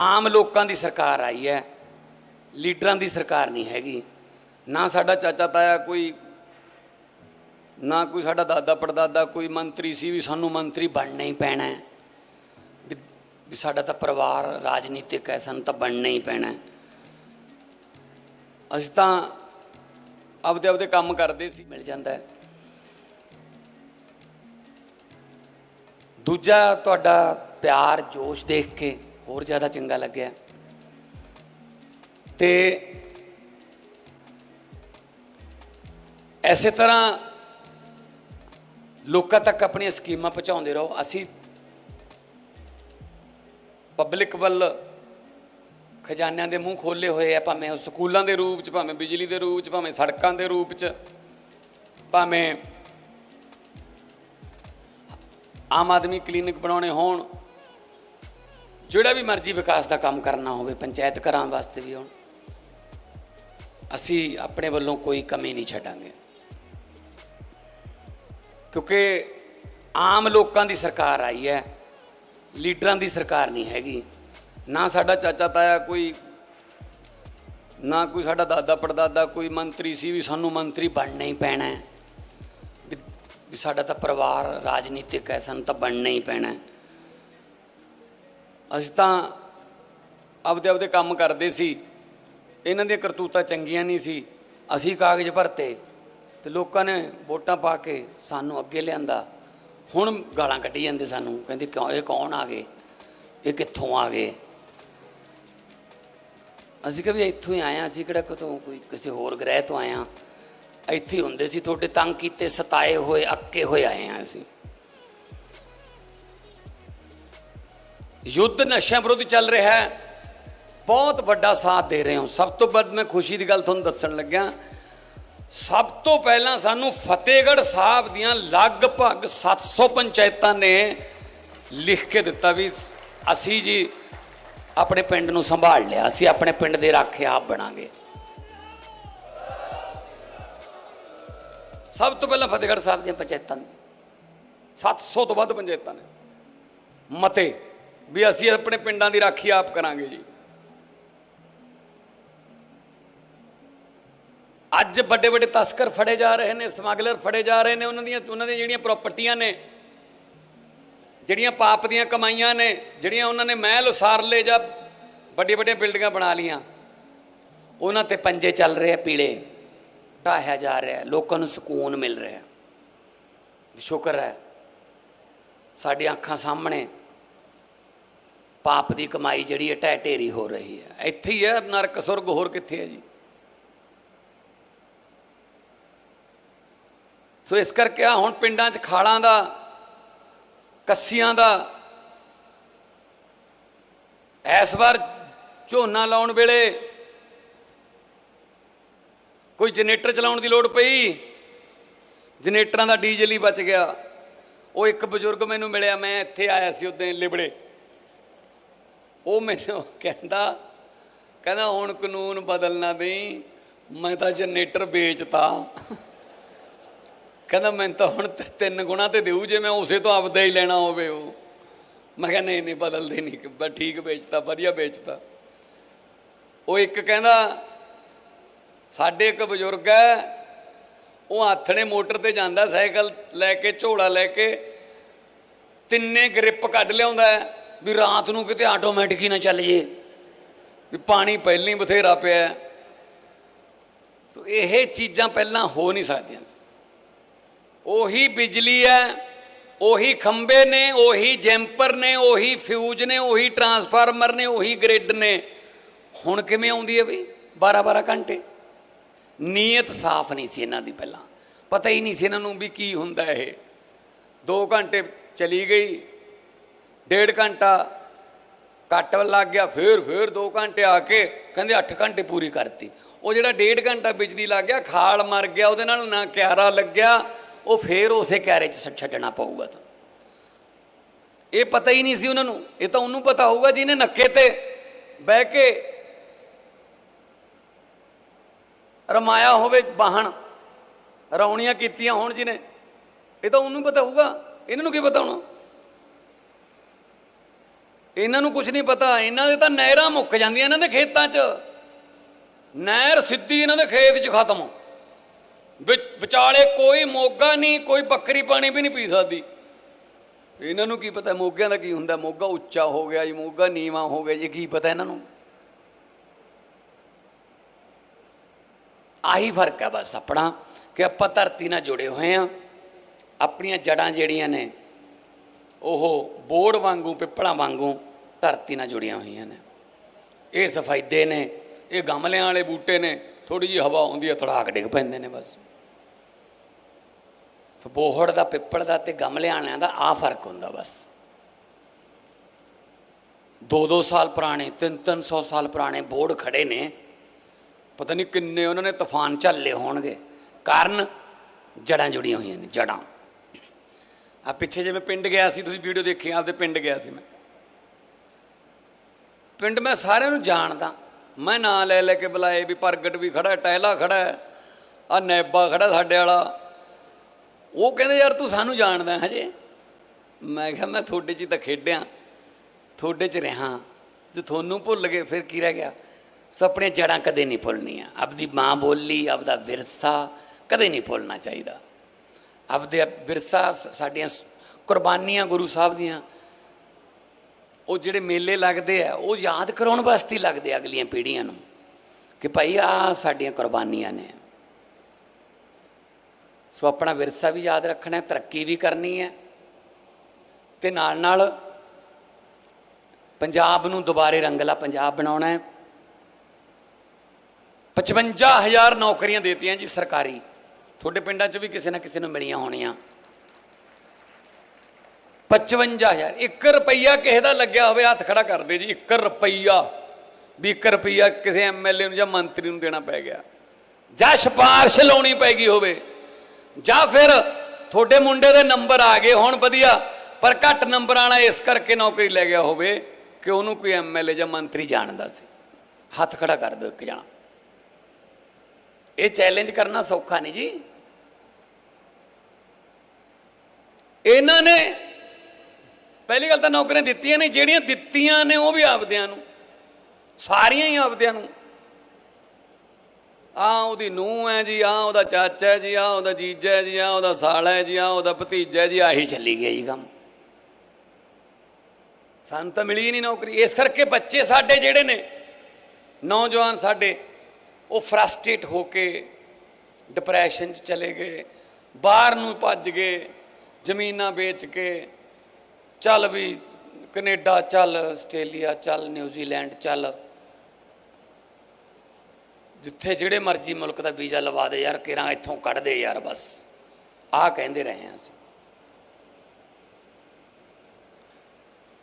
ਆਮ ਲੋਕਾਂ ਦੀ ਸਰਕਾਰ ਆਈ ਹੈ, ਲੀਡਰਾਂ ਦੀ ਸਰਕਾਰ ਨਹੀਂ ਹੈਗੀ। ਨਾ ਸਾਡਾ ਚਾਚਾ ਤਾਇਆ ਕੋਈ, ਨਾ ਕੋਈ ਸਾਡਾ ਦਾਦਾ ਪੜਦਾਦਾ, ਕੋਈ ਮੰਤਰੀ ਸੀ ਵੀ ਸਾਨੂੰ ਮੰਤਰੀ ਬਣਨਾ ਹੀ ਪੈਣਾ ਹੈ। ਵੀ- ਸਾਡਾ ਤਾਂ ਪਰਿਵਾਰ ਰਾਜਨੀਤਿਕ ਹੈ, ਸਾਨੂੰ ਤਾਂ ਬਣਨਾ ਹੀ ਪੈਣਾ ਅਸੀਂ ਤਾਂ ਆਪਦੇ ਆਪਦੇ ਕੰਮ ਕਰਦੇ ਸੀ, ਮਿਲ ਜਾਂਦਾ ਹੈ। ਦੂਜਾ ਤੁਹਾਡਾ ਪਿਆਰ, ਜੋਸ਼ ਦੇਖ ਕੇ ਹੋਰ ਜ਼ਿਆਦਾ ਚੰਗਾ ਲੱਗਿਆ। ਤੇ ਐਸੇ ਤਰ੍ਹਾਂ ਲੋਕਾਂ ਤੱਕ ਆਪਣੀਆਂ ਸਕੀਮਾਂ ਪਹੁੰਚਾਉਂਦੇ ਰਹੋ। ਅਸੀਂ ਪਬਲਿਕ ਵੱਲ ਖਜ਼ਾਨਿਆਂ ਦੇ ਮੂੰਹ ਖੋਲੇ ਹੋਏ ਆ, ਭਾਵੇਂ ਉਹ ਸਕੂਲਾਂ ਦੇ ਰੂਪ ਚ, ਭਾਵੇਂ ਬਿਜਲੀ ਦੇ ਰੂਪ ਚ, ਭਾਵੇਂ ਸੜਕਾਂ ਦੇ ਰੂਪ ਚ, ਭਾਵੇਂ ਆਮ ਆਦਮੀ ਕਲੀਨਿਕ ਬਣਾਉਣੇ ਹੋਣ ਜਿਹੜਾ ਵੀ ਮਰਜ਼ੀ ਵਿਕਾਸ ਦਾ ਕੰਮ ਕਰਨਾ ਹੋਵੇ, ਪੰਚਾਇਤ ਘਰਾਂ ਵਾਸਤੇ ਵੀ ਹੋਣ, ਅਸੀਂ ਆਪਣੇ ਵੱਲੋਂ ਕੋਈ ਕਮੀ ਨਹੀਂ ਛੱਡਾਂਗੇ। ਕਿਉਂਕਿ ਆਮ ਲੋਕਾਂ ਦੀ ਸਰਕਾਰ ਆਈ ਹੈ, ਲੀਡਰਾਂ ਦੀ ਸਰਕਾਰ ਨਹੀਂ ਹੈਗੀ। ਨਾ ਸਾਡਾ ਚਾਚਾ ਤਾਇਆ ਕੋਈ, ਨਾ ਕੋਈ ਸਾਡਾ ਦਾਦਾ ਪੜਦਾਦਾ, ਕੋਈ ਮੰਤਰੀ ਸੀ ਵੀ ਸਾਨੂੰ ਮੰਤਰੀ ਬਣਨਾ ਹੀ ਪੈਣਾ ਹੈ। ਵੀ- ਸਾਡਾ ਤਾਂ ਪਰਿਵਾਰ ਰਾਜਨੀਤਿਕ ਹੈ, ਸਾਨੂੰ ਤਾਂ ਬਣਨਾ ਹੀ ਪੈਣਾ ਹੈ। ਅਸੀਂ ਤਾਂ ਆਪਦੇ ਆਪਦੇ ਕੰਮ ਕਰਦੇ ਸੀ। ਇਹਨਾਂ ਦੀਆਂ ਕਰਤੂਤਾਂ ਚੰਗੀਆਂ ਨਹੀਂ ਸੀ। ਅਸੀਂ ਕਾਗਜ਼ ਭਰਤੇ ਤੇ ਲੋਕਾਂ ਨੇ ਵੋਟਾਂ ਪਾ ਕੇ ਸਾਨੂੰ ਅੱਗੇ ਲਿਆਂਦਾ। ਹੁਣ ਗਾਲਾਂ ਕੱਢੀ ਜਾਂਦੇ ਸਾਨੂੰ, ਕਹਿੰਦੇ ਕਿਉਂ, ਇਹ ਕੌਣ ਆ ਗਏ? ਇਹ ਕਿੱਥੋਂ ਆ ਗਏ? ਅਸੀਂ ਕਿਹਾ ਇੱਥੋਂ ਹੀ ਆਏ ਹਾਂ, ਅਸੀਂ ਕਿਹੜਾ ਕਿਤੋਂ ਕੋਈ ਕਿਸੇ ਹੋਰ ਗ੍ਰਹਿ ਤੋਂ ਆਏ ਹਾਂ। ਇੱਥੇ ਹੀ ਹੁੰਦੇ ਸੀ, ਤੁਹਾਡੇ ਤੰਗ ਕੀਤੇ, ਸਤਾਏ ਹੋਏ, ਅੱਕੇ ਹੋਏ ਆਏ ਹਾਂ ਅਸੀਂ। ਯੁੱਧ ਨਸ਼ਿਆਂ ਵਿਰੁੱਧ ਚੱਲ ਰਿਹਾ ਹੈ। ਬਹੁਤ ਵੱਡਾ ਸਾਥ ਦੇ ਰਹੇ ਹੋ। ਸਭ ਤੋਂ ਵੱਧ ਮੈਂ ਖੁਸ਼ੀ ਦੀ ਗੱਲ ਤੁਹਾਨੂੰ ਦੱਸਣ ਲੱਗਿਆ, ਸਭ ਤੋਂ ਪਹਿਲਾਂ ਸਾਨੂੰ ਫਤਿਹਗੜ੍ਹ ਸਾਹਿਬ ਦੀਆਂ ਲਗਭਗ 700 ਪੰਚਾਇਤਾਂ ਨੇ ਲਿਖ ਕੇ ਦਿੱਤਾ ਵੀ ਅਸੀਂ ਜੀ ਆਪਣੇ ਪਿੰਡ ਨੂੰ ਸੰਭਾਲ ਲਿਆ, ਅਸੀਂ ਆਪਣੇ ਪਿੰਡ ਦੇ ਰਾਖੇ ਆਪ ਬਣਾਂਗੇ। ਸਭ ਤੋਂ ਪਹਿਲਾਂ ਫਤਿਹਗੜ੍ਹ ਸਾਹਿਬ ਦੀਆਂ ਪੰਚਾਇਤਾਂ ਨੇ। 700 ਤੋਂ ਵੱਧ ਪੰਚਾਇਤਾਂ ਨੇ। ਮਤੇ। ਵੀ ਅਸੀਂ ਆਪਣੇ ਪਿੰਡਾਂ ਦੀ ਰਾਖੀ ਆਪ ਕਰਾਂਗੇ ਜੀ। ਅੱਜ ਵੱਡੇ ਵੱਡੇ ਤਸਕਰ ਫੜੇ ਜਾ ਰਹੇ ਨੇ, ਸਮਗਲਰ ਫੜੇ ਜਾ ਰਹੇ ਨੇ, ਉਹਨਾਂ ਦੀਆਂ ਉਹਨਾਂ ਦੀਆਂ ਜਿਹੜੀਆਂ ਪ੍ਰਾਪਰਟੀਆਂ ਨੇ, ਜਿਹੜੀਆਂ ਪਾਪ ਦੀਆਂ ਕਮਾਈਆਂ ਨੇ, ਜਿਹੜੀਆਂ ਉਹਨਾਂ ਨੇ ਮਹਿਲ ਉਸਾਰ ਲਏ ਜਾਂ ਵੱਡੀਆਂ ਵੱਡੀਆਂ ਬਿਲਡਿੰਗਾਂ ਬਣਾ ਲੀਆਂ ਉਹਨਾਂ ਤੇ ਪੰਜੇ ਚੱਲ ਰਹੇ ਆ ਪੀਲੇ, ਢਾਹਿਆ ਜਾ ਰਿਹਾ ਲੋਕਾਂ ਨੂੰ ਸਕੂਨ ਮਿਲ ਰਿਹਾ ਸ਼ੁਕਰ ਹੈ, ਸਾਡੀਆਂ ਅੱਖਾਂ ਸਾਹਮਣੇ ਪਾਪ ਦੀ ਕਮਾਈ ਜਿਹੜੀ ਹੈ ਢਹਿ ਢੇਰੀ ਹੋ ਰਹੀ ਹੈ। ਇੱਥੇ ਹੀ ਹੈ, ਨਰਕ ਸੁਰਗ ਹੋਰ ਕਿੱਥੇ ਹੈ ਜੀ? ਸੋ ਇਸ ਕਰਕੇ ਆ ਹੁਣ ਪਿੰਡਾਂ 'ਚ ਖਾਲਾਂ ਦਾ, ਕੱਸੀਆਂ ਦਾ, ਇਸ ਵਾਰ ਝੋਨਾ ਲਾਉਣ ਵੇਲੇ ਕੋਈ ਜਨਰੇਟਰ ਚਲਾਉਣ ਦੀ ਲੋੜ ਪਈ। ਜਨਰੇਟਰਾਂ ਦਾ ਡੀਜ਼ਲ ਹੀ ਬਚ ਗਿਆ। ਉਹ ਇੱਕ ਬਜ਼ੁਰਗ ਮੈਨੂੰ ਮਿਲਿਆ, ਮੈਂ ਇੱਥੇ ਆਇਆ ਸੀ ਉਦੋਂ ਲਿਬੜੇ। ਉਹ ਮੈਨੂੰ ਕਹਿੰਦਾ ਕਹਿੰਦਾ ਹੁਣ ਕਾਨੂੰਨ ਬਦਲਣਾ ਨਹੀਂ ਮੈਂ ਤਾਂ ਜਨਰੇਟਰ ਵੇਚਤਾ। ਕਹਿੰਦਾ ਮੈਂ ਤਾਂ ਹੁਣ ਤਿੰਨ ਗੁਣਾ ਤੇ ਦੇਊ ਜੇ ਮੈਂ ਉਸੇ ਤੋਂ ਆਪਦਾ ਹੀ ਲੈਣਾ ਹੋਵੇ ਉਹ। ਮੈਂ ਕਿਹਾ ਨਹੀਂ ਨਹੀਂ, ਬਦਲਦੇ ਨਹੀਂ ਬਸ ਠੀਕ ਵੇਚਤਾ, ਵਧੀਆ ਵੇਚਤਾ। ਉਹ ਇੱਕ ਕਹਿੰਦਾ, ਸਾਡੇ ਇੱਕ ਬਜ਼ੁਰਗ ਹੈ, ਉਹ ਆਥਣੇ ਮੋਟਰ ਤੇ ਜਾਂਦਾ, ਸਾਈਕਲ ਲੈ ਕੇ, ਝੋਲਾ ਲੈ ਕੇ, ਤਿੰਨੇ ਗ੍ਰਿਪ ਕੱਢ ਲਿਆਉਂਦਾ ਹੈ। ਵੀ ਰਾਤ ਨੂੰ ਕਿਤੇ ਆਟੋਮੈਟਿਕ ਹੀ ਨਾ ਚੱਲ ਜੇ। ਵੀ ਪਾਣੀ ਪਹਿਲਾਂ ਹੀ ਬਥੇਰਾ ਪਿਆ ਸੋ ਇਹ ਚੀਜ਼ਾਂ ਪਹਿਲਾਂ ਹੋ ਨਹੀਂ ਸਕਦੀਆਂ ਉਹੀ ਬਿਜਲੀ ਹੈ, ਉਹੀ ਖੰਬੇ ਨੇ, ਉਹੀ ਜੈਂਪਰ ਨੇ, ਉਹੀ ਫਿਊਜ਼ ਨੇ, ਉਹੀ ਟਰਾਂਸਫਾਰਮਰ ਨੇ, ਉਹੀ ਗ੍ਰਿਡ ਨੇ। ਹੁਣ ਕਿਵੇਂ ਆਉਂਦੀ ਹੈ ਬਈ 12 12 ਘੰਟੇ। ਨੀਅਤ ਸਾਫ਼ ਨਹੀਂ ਸੀ ਇਹਨਾਂ ਦੀ ਪਹਿਲਾਂ। ਪਤਾ ਹੀ ਨਹੀਂ ਸੀ ਇਹਨਾਂ ਨੂੰ ਵੀ ਕੀ ਹੁੰਦਾ ਇਹ। 2 ਘੰਟੇ ਚਲੀ ਗਈ ਡੇਢ ਘੰਟਾ ਕੱਟ ਲੱਗ ਗਿਆ, ਫੇਰ ਫੇਰ 2 ਘੰਟੇ ਆ ਕੇ ਕਹਿੰਦੇ 8 ਘੰਟੇ ਪੂਰੀ ਕਰਤੀ। ਉਹ ਜਿਹੜਾ ਡੇਢ ਘੰਟਾ ਬਿਜਲੀ ਲੱਗ ਗਿਆ, ਖਾਲ ਮਰ ਗਿਆ, ਉਹਦੇ ਨਾਲ ਨਾ ਕਿਆਰਾ ਲੱਗਿਆ, ਉਹ ਫੇਰ ਉਸੇ ਕਿਆਰੇ 'ਚ ਛੱਡ- ਛੱਡਣਾ ਪਊਗਾ ਤਾਂ। ਇਹ ਪਤਾ ਹੀ ਨਹੀਂ ਸੀ ਉਹਨਾਂ ਨੂੰ, ਇਹ ਤਾਂ ਉਹਨੂੰ ਪਤਾ ਹੋਊਗਾ ਜਿਹਨੇ ਨੱਕੇ ਤੇ ਬਹਿ ਕੇ ਰਮਾਇਆ ਹੋਵੇ ਬਾਹਣ ਰੌਣੀਆਂ ਕੀਤੀਆਂ ਹੋਣ ਜਿਹਨੇ, ਇਹ ਤਾਂ ਉਹਨੂੰ ਪਤਾ ਹੋਊਗਾ, ਇਹਨਾਂ ਨੂੰ ਕੀ ਪਤਾ ਹੋਣਾ? ਇਹਨਾਂ ਨੂੰ ਕੁਝ ਨਹੀਂ ਪਤਾ। ਇਹਨਾਂ ਦੇ ਤਾਂ ਨਹਿਰਾਂ ਮੁੱਕ ਜਾਂਦੀਆਂ ਇਹਨਾਂ ਦੇ ਖੇਤਾਂ 'ਚ। ਨਹਿਰ ਸਿੱਧੀ ਇਹਨਾਂ ਦੇ ਖੇਤ 'ਚ ਖਤਮ। ਵਿੱਚ ਵਿਚਾਲੇ ਕੋਈ ਮੋਗਾ ਨਹੀਂ, ਕੋਈ ਬੱਕਰੀ ਪਾਣੀ ਵੀ ਨਹੀਂ ਪੀ ਸਕਦੀ। ਇਹਨਾਂ ਨੂੰ ਕੀ ਪਤਾ ਮੋਗਿਆਂ ਦਾ ਕੀ ਹੁੰਦਾ। ਮੋਗਾ ਉੱਚਾ ਹੋ ਗਿਆ ਜੀ, ਮੋਗਾ ਨੀਵਾ ਹੋ ਗਿਆ ਜੀ ਕੀ ਪਤਾ ਇਹਨਾਂ ਨੂੰ? ਆਹੀ ਫ਼ਰਕ ਹੈ ਬਸ ਆਪਣਾ, ਕਿ ਆਪਾਂ ਧਰਤੀ ਨਾਲ ਜੁੜੇ ਹੋਏ ਆ। ਆਪਣੀਆਂ ਜੜਾਂ ਜਿਹੜੀਆਂ ਨੇ ਉਹ ਬੋੜ ਵਾਂਗੂ, ਪਿੱਪਲਾਂ ਵਾਂਗੂ ਧਰਤੀ ਨਾਲ ਜੁੜੀਆਂ ਹੋਈਆਂ ਨੇ। ਇਹ ਸਫੈਦੇ ਨੇ, ਇਹ ਗਮਲਿਆਂ ਵਾਲੇ ਬੂਟੇ ਨੇ ਥੋੜੀ ਜਿਹੀ ਹਵਾ ਆਉਂਦੀ ਹੈ, ਥੜਾਕ ਡਿੱਗ ਪੈਂਦੇ ਨੇ ਬਸ। ਬੋਹੜ ਦਾ, ਪਿੱਪਲ ਦਾ ਤੇ ਗਮਲਿਆਂ ਵਾਲਿਆਂ ਦਾ ਆ ਫ਼ਰਕ ਹੁੰਦਾ ਬਸ। 2-2 ਸਾਲ ਪੁਰਾਣੇ 3-300 ਸਾਲ ਪੁਰਾਣੇ ਬੋਰਡ ਖੜੇ ਨੇ। ਪਤਾ ਨਹੀਂ ਕਿੰਨੇ ਉਹਨਾਂ ਨੇ ਤੂਫਾਨ ਝੱਲੇ ਹੋਣਗੇ। ਕਾਰਨ ਜੜਾਂ ਜੁੜੀਆਂ ਹੋਈਆਂ ਨੇ, ਜੜਾਂ। ਆ ਪਿੱਛੇ ਜੇ ਮੈਂ ਪਿੰਡ ਗਿਆ ਸੀ, ਤੁਸੀਂ ਵੀਡੀਓ ਦੇਖੀ, ਆਪਦੇ ਪਿੰਡ ਗਿਆ ਸੀ ਮੈਂ। ਪਿੰਡ ਮੈਂ ਸਾਰਿਆਂ ਨੂੰ ਜਾਣਦਾ। ਮੈਂ ਨਾਂ ਲੈ ਲੈ ਕੇ ਬੁਲਾਏ ਵੀ ਪ੍ਰਗਟ ਵੀ ਖੜਾ, ਟਹਿਲਾ ਖੜਾ ਹੈ, ਆ ਨੈਬਾ ਖੜਾ ਸਾਡੇ ਵਾਲਾ। ਉਹ ਕਹਿੰਦੇ, ਯਾਰ ਤੂੰ ਸਾਨੂੰ ਜਾਣਦਾ ਹਜੇ? ਮੈਂ ਕਿਹਾ, ਮੈਂ ਤੁਹਾਡੇ 'ਚ ਹੀ ਤਾਂ ਖੇਡਿਆ, ਤੁਹਾਡੇ 'ਚ ਰਹਾ। ਜੇ ਤੁਹਾਨੂੰ ਭੁੱਲ ਗਏ, ਫਿਰ ਕੀ ਰਹਿ ਗਿਆ? ਸੋ ਆਪਣੀਆਂ ਜੜਾਂ ਕਦੇ ਨਹੀਂ ਭੁੱਲਣੀਆਂ। ਆਪਦੀ ਮਾਂ ਬੋਲੀ, ਆਪਦਾ ਵਿਰਸਾ ਕਦੇ ਨਹੀਂ ਭੁੱਲਣਾ ਚਾਹੀਦਾ। ਆਪਦੇ ਵਿਰਸਾ ਸ- ਸਾਡੀਆਂ ਸ- ਕੁਰਬਾਨੀਆਂ ਗੁਰੂ ਸਾਹਿਬ ਦੀਆਂ, ਉਹ ਜਿਹੜੇ ਮੇਲੇ ਲੱਗਦੇ ਆ, ਉਹ ਯਾਦ ਕਰਾਉਣ ਵਾਸਤੇ ਲੱਗਦੇ ਅਗਲੀਆਂ ਪੀੜ੍ਹੀਆਂ ਨੂੰ ਕਿ ਭਾਈ ਆ ਸਾਡੀਆਂ ਕੁਰਬਾਨੀਆਂ ਨੇ। ਸੋ ਆਪਣਾ ਵਿਰਸਾ ਵੀ ਯਾਦ ਰੱਖਣਾ ਹੈ ਤਰੱਕੀ ਵੀ ਕਰਨੀ ਹੈ ਤੇ ਨਾਲ ਨਾਲ ਪੰਜਾਬ ਨੂੰ ਦੁਬਾਰੇ ਰੰਗਲਾ ਪੰਜਾਬ ਬਣਾਉਣਾ ਹੈ। 55000 ਨੌਕਰੀਆਂ ਦੇਤੀਆਂ ਜੀ ਸਰਕਾਰੀ। ਤੁਹਾਡੇ ਪਿੰਡਾਂ 'ਚ ਵੀ ਕਿਸੇ ਨਾ ਕਿਸੇ ਨੂੰ ਮਿਲੀਆਂ ਹੋਣੀਆਂ। 55000 1 ਰੁਪਈਆ ਕਿਸੇ ਦਾ ਲੱਗਿਆ ਹੋਵੇ, ਹੱਥ ਖੜਾ ਕਰ ਦੇ ਜੀ 1 ਰੁਪਈਆ, ਵੀ 1 ਰੁਪਈਆ ਕਿਸੇ ਐਮਐਲਏ ਨੂੰ ਜਾਂ ਮੰਤਰੀ ਨੂੰ ਦੇਣਾ ਪੈ ਗਿਆ। ਜਾਂ ਸਿਫਾਰਿਸ਼ ਲਾਉਣੀ ਪੈ ਗਈ ਹੋਵੇ, ਜਾਂ ਫਿਰ ਤੁਹਾਡੇ ਮੁੰਡੇ ਦੇ ਨੰਬਰ ਆ ਗਏ, ਹੁਣ ਵਧੀਆ, ਪਰ ਘੱਟ ਨੰਬਰ ਵਾਲਾ ਇਸ ਕਰਕੇ ਨੌਕਰੀ ਲੈ ਗਿਆ ਹੋਵੇ, ਕਿ ਉਹਨੂੰ ਕੋਈ ਐਮਐਲਏ ਜਾਂ ਮੰਤਰੀ ਜਾਣਦਾ ਸੀ। ਹੱਥ ਖੜਾ ਕਰ ਦਿਓ ਇੱਕ ਜਣਾ। ਇਹ ਚੈਲੰਜ ਕਰਨਾ ਸੌਖਾ ਨਹੀਂ ਜੀ। ਇਹਨਾਂ ਨੇ ਪਹਿਲੀ ਗੱਲ ਤਾਂ ਨੌਕਰੀਆਂ ਦਿੱਤੀਆਂ ਨੇ, ਜਿਹੜੀਆਂ ਦਿੱਤੀਆਂ ਨੇ ਉਹ ਵੀ ਆਪਦਿਆਂ ਨੂੰ, ਸਾਰੀਆਂ ਹੀ ਆਪਦਿਆਂ ਨੂੰ। ਆ ਉਹਦੀ ਨੂੰਹ ਹੈ ਜੀ ਆ ਉਹਦਾ ਚਾਚਾ ਹੈ ਜੀ ਆ ਉਹਦਾ ਜੀਜਾ ਹੈ ਜੀ ਆ ਉਹਦਾ ਸਾਲਾ ਹੈ ਜੀ ਆ ਉਹਦਾ ਭਤੀਜਾ ਹੈ ਜੀ, ਆਹੀ ਚੱਲੀ ਗਿਆ ਜੀ ਕੰਮ। ਸਾਨੂੰ ਤਾਂ ਮਿਲੀ ਨਹੀਂ ਨੌਕਰੀ। ਇਸ ਕਰਕੇ ਬੱਚੇ ਸਾਡੇ ਜਿਹੜੇ ਨੇ, ਨੌਜਵਾਨ ਸਾਡੇ, ਉਹ ਫਰਸਟ੍ਰੇਟ ਹੋ ਕੇ ਡਿਪਰੈਸ਼ਨ 'ਚ ਚਲੇ ਗਏ, ਬਾਹਰ ਨੂੰ ਭੱਜ ਗਏ। ਜ਼ਮੀਨਾਂ ਵੇਚ ਕੇ ਚੱਲ ਵੀ ਕੈਨੇਡਾ ਚੱਲ, ਆਸਟ੍ਰੇਲੀਆ ਚੱਲ, ਨਿਊਜ਼ੀਲੈਂਡ ਚੱਲ। ਜਿੱਥੇ ਜਿਹੜੇ ਮਰਜ਼ੀ ਮੁਲਕ ਦਾ ਵੀਜ਼ਾ ਲਵਾ ਦੇ ਯਾਰ, ਕਿਰਾਂ ਇੱਥੋਂ ਕੱਢ ਦੇ ਯਾਰ ਬਸ। ਆਹ ਕਹਿੰਦੇ ਰਹੇ ਹਾਂ ਅਸੀਂ।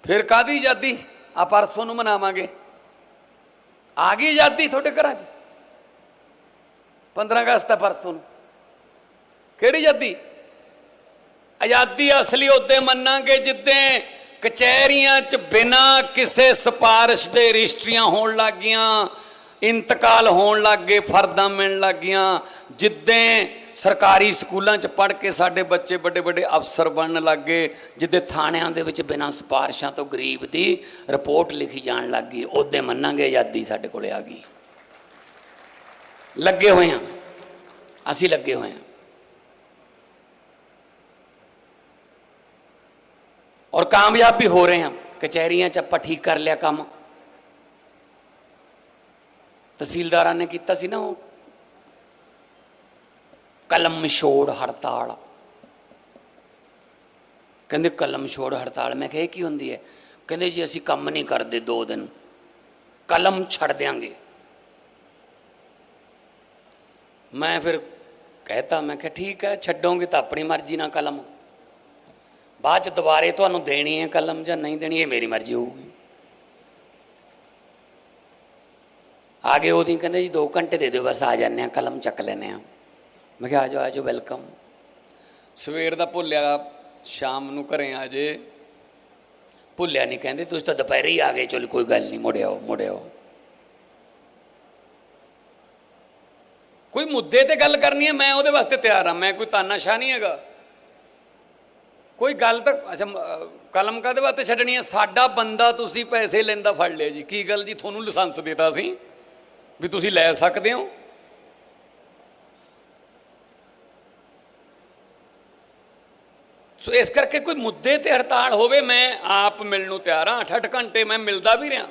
ਫਿਰ ਕਾਦੀ ਆਜ਼ਾਦੀ? ਆ ਪਰਸੋਂ ਨੂੰ ਮਨਾਵਾਂਗੇ। ਆ ਗਈ ਆਜ਼ਾਦੀ ਤੁਹਾਡੇ ਘਰਾਂ 'ਚ? 15 ਅਗਸਤ ਹੈ ਪਰਸੋਂ ਨੂੰ। ਕਿਹੜੀ ਆਜ਼ਾਦੀ? ਆਜ਼ਾਦੀ ਅਸਲੀ ਉਹਦੇ ਮੰਨਾਂਗੇ ਜਿੱਦੇ ਕਚਹਿਰੀਆਂ 'ਚ ਬਿਨਾ ਕਿਸੇ ਸਿਫਾਰਿਸ਼ ਦੇ ਰਜਿਸਟਰੀਆਂ ਹੋਣ ਲੱਗੀਆਂ, ਇੰਤਕਾਲ ਹੋਣ ਲੱਗੇ ਫਰਦਾਂ ਮਿਲਣ ਲੱਗੀਆਂ, ਜਿੱਦੇ ਸਰਕਾਰੀ ਸਕੂਲਾਂ 'ਚ ਪੜ੍ਹ ਕੇ ਸਾਡੇ ਬੱਚੇ ਵੱਡੇ ਵੱਡੇ ਅਫਸਰ ਬਣਨ ਲੱਗੇ ਜਿੱਦੇ ਥਾਣਿਆਂ ਦੇ ਵਿੱਚ ਬਿਨਾਂ ਸਿਫਾਰਿਸ਼ਾਂ ਤੋਂ ਗਰੀਬ ਦੀ ਰਿਪੋਰਟ ਲਿਖੀ ਜਾਣ ਲੱਗੀ ਉਹਦੇ ਮੰਨਾਂਗੇ ਆਜ਼ਾਦੀ ਸਾਡੇ ਕੋਲੇ ਆ ਗਈ। ਲੱਗੇ ਹੋਏ ਹਾਂ, ਅਸੀਂ ਲੱਗੇ ਹੋਏ ਹਾਂ। ਔਰ ਕਾਮਯਾਬ ਵੀ ਹੋ ਰਹੇ ਹਾਂ। ਕਚਹਿਰੀਆਂ 'ਚ ਆਪਾਂ ਠੀਕ ਕਰ ਲਿਆ ਕੰਮ। ਤਹਿਸੀਲਦਾਰਾਂ ਨੇ ਕੀਤਾ ਸੀ ਨਾ ਉਹ। ਕਲਮ ਛੋੜ ਹੜਤਾਲ। ਕਹਿੰਦੇ ਕਲਮ ਛੋੜ ਹੜਤਾਲ। ਮੈਂ ਕਿਹਾ, ਇਹ ਕੀ ਹੁੰਦੀ ਹੈ? ਕਹਿੰਦੇ ਜੀ, ਅਸੀਂ ਕੰਮ ਨਹੀਂ ਕਰਦੇ ਦੋ ਦਿਨ। ਕਲਮ ਛੱਡ ਦਿਆਂਗੇ। ਮੈਂ ਫਿਰ ਕਹਿਤਾ, ਮੈਂ ਕਿਹਾ, ਠੀਕ ਹੈ, ਛੱਡੋਗੇ ਤਾਂ ਆਪਣੀ ਮਰਜ਼ੀ ਨਾਲ ਕਲਮ। ਬਾਅਦ ਚ ਦੁਬਾਰੇ ਤੁਹਾਨੂੰ ਦੇਣੀ ਹੈ ਕਲਮ ਜਾਂ ਨਹੀਂ ਦੇਣੀ, ਇਹ ਮੇਰੀ ਮਰਜ਼ੀ ਹੋਊਗੀ। ਆਗੇ ਉਹਦੀ ਕਹਿੰਦੇ ਜੀ 2 ਘੰਟੇ ਦੇ ਦਿਓ, ਬਸ ਆ ਜਾਂਦੇ ਆ ਕਲਮ ਚੱਕ ਲੈਨੇ ਆ ਮੈਂ ਕਿਹਾ ਆ ਜਾਓ ਆ ਜਾਓ, ਵੈਲਕਮ। ਸਵੇਰ ਦਾ ਭੁੱਲਿਆ ਸ਼ਾਮ ਨੂੰ ਘਰੇ ਆ ਜੇ। ਭੁੱਲਿਆ ਨਹੀਂ, ਕਹਿੰਦੇ ਤੁਸੀਂ ਤਾਂ ਦੁਪਹਿਰੇ ਹੀ ਆ ਗਏ, ਚਲੋ ਕੋਈ ਗੱਲ ਨਹੀਂ ਮੁੜਿਓ ਮੁੜਿਓ ਕੋਈ ਮੁੱਦੇ ਤੇ ਗੱਲ ਕਰਨੀ ਹੈ, ਮੈਂ ਉਹਦੇ ਵਾਸਤੇ ਤਿਆਰ ਹਾਂ, ਮੈਂ ਕੋਈ ਤਾਨਾਸ਼ਾਹ ਨਹੀਂ ਹੈਗਾ। ਕੋਈ ਗੱਲ ਤਾਂ, ਅੱਛਾ ਕਲਮ ਕਾਦੇ ਵਾਸਤੇ ਛੱਡਣੀ ਹੈ ਸਾਡਾ ਬੰਦਾ ਤੁਸੀਂ ਪੈਸੇ ਲੈਂਦਾ ਫੜ ਲਿਆ ਜੀ। ਕੀ ਗੱਲ ਜੀ? ਤੁਹਾਨੂੰ ਲਾਇਸੈਂਸ ਦਿੱਤਾ ਸੀ ਵੀ ਤੁਸੀਂ ਲੈ ਸਕਦੇ ਹੋ? ਸੋ ਇਸ ਕਰਕੇ ਕੋਈ ਮੁੱਦੇ ਤੇ ਹੜਤਾਲ ਹੋਵੇ, ਮੈਂ ਆਪ ਮਿਲਣ ਨੂੰ ਤਿਆਰ ਹਾਂ। 8-8 ਘੰਟੇ ਮੈਂ ਮਿਲਦਾ ਵੀ ਰਿਹਾ।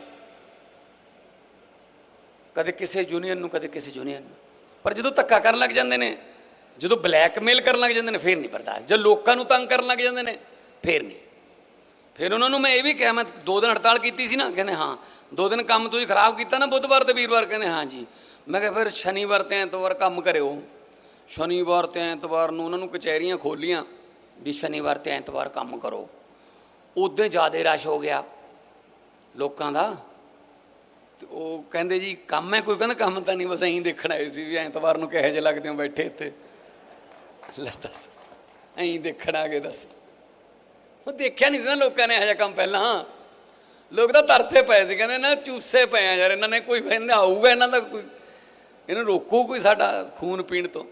ਕਦੇ ਕਿਸੇ ਯੂਨੀਅਨ ਨੂੰ, ਕਦੇ ਕਿਸੇ ਯੂਨੀਅਨ ਨੂੰ। ਪਰ ਜਦੋਂ ਧੱਕਾ ਕਰਨ ਲੱਗ ਜਾਂਦੇ ਨੇ ਜਦੋਂ ਬਲੈਕਮੇਲ ਕਰਨ ਲੱਗ ਜਾਂਦੇ ਨੇ, ਫੇਰ ਨਹੀਂ ਬਰਦਾਸ਼ਤ। ਜਦ ਲੋਕਾਂ ਨੂੰ ਤੰਗ ਕਰਨ ਲੱਗ ਜਾਂਦੇ ਨੇ, ਫੇਰ ਨਹੀਂ। ਫਿਰ ਉਹਨਾਂ ਨੂੰ ਮੈਂ ਇਹ ਵੀ ਕਿਹਾ, ਮੈਂ ਦੋ ਦਿਨ ਹੜਤਾਲ ਕੀਤੀ ਸੀ ਨਾ, ਕਹਿੰਦੇ ਹਾਂ, ਦੋ ਦਿਨ ਕੰਮ ਤੁਸੀਂ ਖਰਾਬ ਕੀਤਾ ਨਾ ਬੁੱਧਵਾਰ ਤੇ ਵੀਰਵਾਰ, ਕਹਿੰਦੇ ਹਾਂ ਜੀ। ਮੈਂ ਕਿਹਾ ਫਿਰ ਸ਼ਨੀਵਾਰ ਤੇ ਐਤਵਾਰ ਕੰਮ ਕਰਿਓ। ਸ਼ਨੀਵਾਰ ਤੇ ਐਤਵਾਰ ਨੂੰ ਉਹਨਾਂ ਨੂੰ ਕਚਹਿਰੀਆਂ ਖੋਲੀਆਂ ਵੀ ਸ਼ਨੀਵਾਰ ਤੇ ਐਤਵਾਰ ਕੰਮ ਕਰੋ। ਉਦੋਂ ਜ਼ਿਆਦਾ ਰਸ਼ ਹੋ ਗਿਆ ਲੋਕਾਂ ਦਾ। ਤੇ ਉਹ ਕਹਿੰਦੇ ਜੀ, ਕੰਮ ਹੈ, ਕੋਈ ਕਹਿੰਦਾ ਕੰਮ ਤਾਂ ਨਹੀਂ, ਬਸ ਐਂ ਦੇਖਣ ਆਏ ਸੀ ਵੀ ਐਤਵਾਰ ਨੂੰ ਕਿਹੋ ਜਿਹੇ ਲੱਗਦੇ ਹੋ ਬੈਠੇ ਇੱਥੇ। ਲੈ ਦੱਸ। ਐਂ ਦੇਖਣ ਆ ਗਏ ਦੱਸ। ਉਹ ਦੇਖਿਆ ਨਹੀਂ ਸੀ ਨਾ ਲੋਕਾਂ ਨੇ ਇਹੋ ਜਿਹਾ ਕੰਮ ਪਹਿਲਾਂ। ਲੋਕ ਤਾਂ ਤਰਸੇ ਪਏ ਸੀ, ਕਹਿੰਦੇ ਨਾ ਚੂਸੇ ਪਏ ਆ ਯਾਰ, ਇਹਨਾਂ ਨੇ ਕੋਈ ਕਹਿੰਦਾ ਆਊਗਾ ਇਹਨਾਂ ਦਾ ਕੋਈ, ਇਹਨੂੰ ਰੋਕੂ ਕੋਈ ਸਾਡਾ ਖੂਨ ਪੀਣ ਤੋਂ।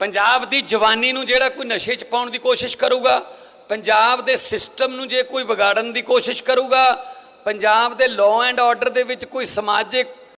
ਪੰਜਾਬ ਦੀ ਜਵਾਨੀ ਨੂੰ ਜਿਹੜਾ ਕੋਈ ਨਸ਼ੇ 'ਚ ਪਾਉਣ ਦੀ ਕੋਸ਼ਿਸ਼ ਕਰੂਗਾ, ਪੰਜਾਬ ਦੇ ਸਿਸਟਮ ਨੂੰ ਜੇ ਕੋਈ ਵਿਗਾੜਨ ਦੀ ਕੋਸ਼ਿਸ਼ ਕਰੂਗਾ, ਪੰਜਾਬ ਦੇ ਲਾਅ ਐਂਡ ਆਰਡਰ ਦੇ ਵਿੱਚ ਕੋਈ ਸਮਾਜਿਕ